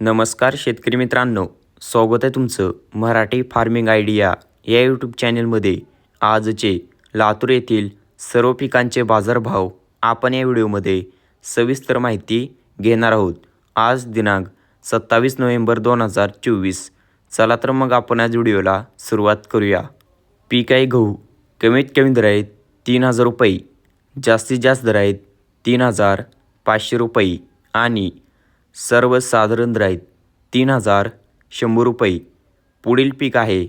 नमस्कार शेतकरी मित्रांनो स्वागत आहे तुमचं मराठी फार्मिंग आयडिया या यूट्यूब चॅनलमध्ये. आजचे लातूर येथील सर्व पिकांचे बाजारभाव आपण या व्हिडिओमध्ये सविस्तर माहिती घेणार आहोत. आज दिनांक सत्तावीस नोव्हेंबर दोन हजार चोवीस. चला तर मग आपण आज व्हिडिओला सुरुवात करूया. पीक आहे गहू कमीत कमी दर आहेत तीन हजार रुपये जास्तीत जास्त दर आहेत तीन हजार पाचशे रुपये आणि सर्वसाधारण राहीत तीन हजार शंभर रुपये. पुढील पीक आहे.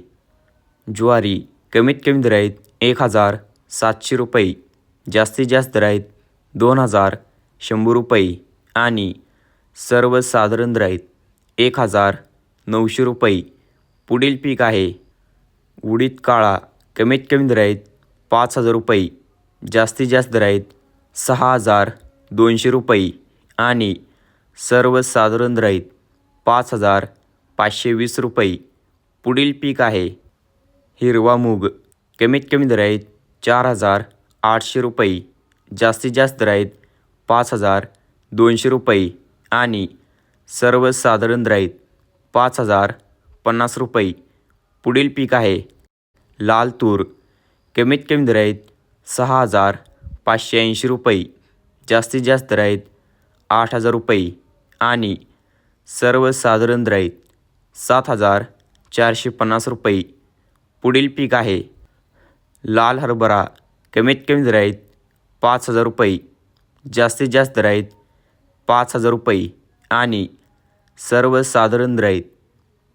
ज्वारी कमीत कमी दराईत एक हजार सातशे रुपये. जास्तीत जास्त दराईत दोन हजार शंभर रुपये. आणि सर्वसाधारण राहीत एक हजार नऊशे रुपये. पुढील पीक आहे. उडीद काळा कमीत कमी दराईत पाच हजार रुपये. जास्तीत जास्त दराईत आहेत सहा हजार दोनशे रुपये. आणि सर्वसाधारण रहित पाच हजार पाचशे वीस रुपये. पुढील पीक आहे हिरवा मूग. कमीत कमी दर चार हजार आठशे रुपये. जास्तीत जास्त दर पाच हजार दोनशे रुपये. आणि सर्वसाधारण दर पाच हजार पन्नास रुपये. पुढील पीक आहे लाल तूर. कमीत कमी दर सहा हजार पाचशे ऐंशी रुपये. जास्तीत जास्त दर आठ हजार रुपये. आणि सर्वसाधारण दर सात हजार चारशे पन्नास रुपये. पुढील पीक आहे. लाल हरभरा कमीत कमी दर पाच हजार रुपये. जास्तीत जास्त दराईत पाच हजार रुपये आणि सर्वसाधारण दर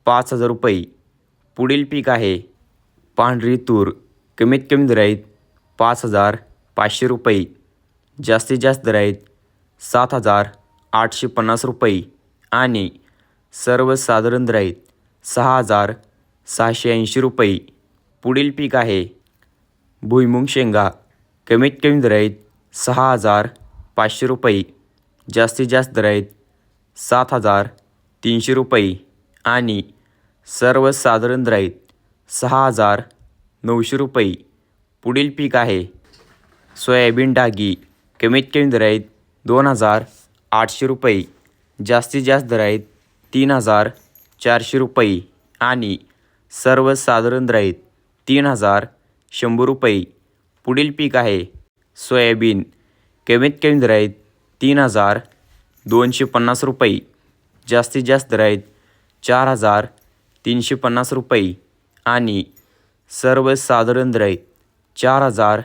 पाच हजार रुपये. पुढील पीक आहे. पांढरी तूर कमीत कमी दर पाच हजार पाचशे रुपये. जास्तीत जास्त दराईत सात हजार आठशे पन्नास रुपये आणि सर्वसाधारण राहीत सहा हजार सहाशे ऐंशी रुपये. पुढील पीक आहे भुईमुंग शेंगा. कमीत कमी दराईत सहा हजार पाचशे रुपये. जास्तीत जास्त दराईत सात हजार तीनशे रुपये आणि सर्वसाधारण दर सहा हजार नऊशे रुपये. पुढील पीक आहे सोयाबीन डागी. कमीत कमी दराईत दोन हजार आठशे रुपये. जास्तीत जास्त दर आहेत तीन हजार चारशे रुपये आणि सर्वसाधारण दर आहेत तीन हजार शंभर रुपये. पुढील पीक आहे सोयाबीन. कमीत कमी दर आहेत तीन हजार दोनशे पन्नास रुपये. जास्तीत जास्त दर आहेत चार हजार तीनशे पन्नास रुपये आणि सर्वसाधारण दर आहेत चार हजार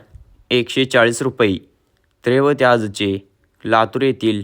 एकशे चाळीस रुपये. त्रेवत आजचे लातूर येथील